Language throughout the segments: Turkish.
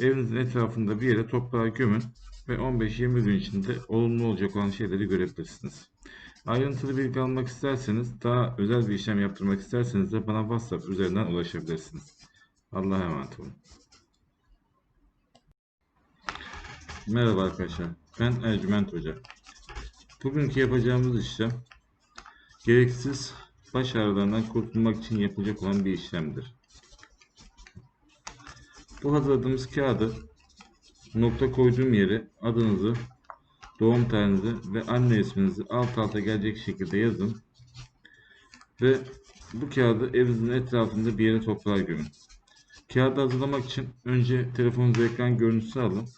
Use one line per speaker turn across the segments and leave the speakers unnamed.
Evinizin etrafında bir yere toprağa gömün ve 15-20 gün içinde olumlu olacak olan şeyleri görebilirsiniz. Ayrıntılı bilgi almak isterseniz, daha özel bir işlem yaptırmak isterseniz de bana WhatsApp üzerinden ulaşabilirsiniz. Allah'a emanet olun. Merhaba arkadaşlar, ben Ercüment Hoca. Bugünkü yapacağımız işlem, gereksiz baş ağrılarından kurtulmak için yapılacak olan bir işlemdir. Bu hazırladığımız kağıdı nokta koyduğum yere adınızı, doğum tarihinizi ve anne isminizi alt alta gelecek şekilde yazın. Ve bu kağıdı evinizin etrafında bir yere toprağa gömün. Kağıdı hazırlamak için önce telefonunuzu ekran görüntüsü alın.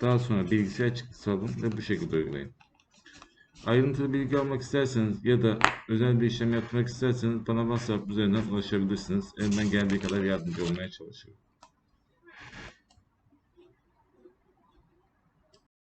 Daha sonra bilgisayar çıktısı alın ve bu şekilde uygulayın. Ayrıntılı bilgi almak isterseniz ya da özel bir işlem yapmak isterseniz bana WhatsApp üzerinden ulaşabilirsiniz. Elimden geldiği kadar yardımcı olmaya çalışıyorum.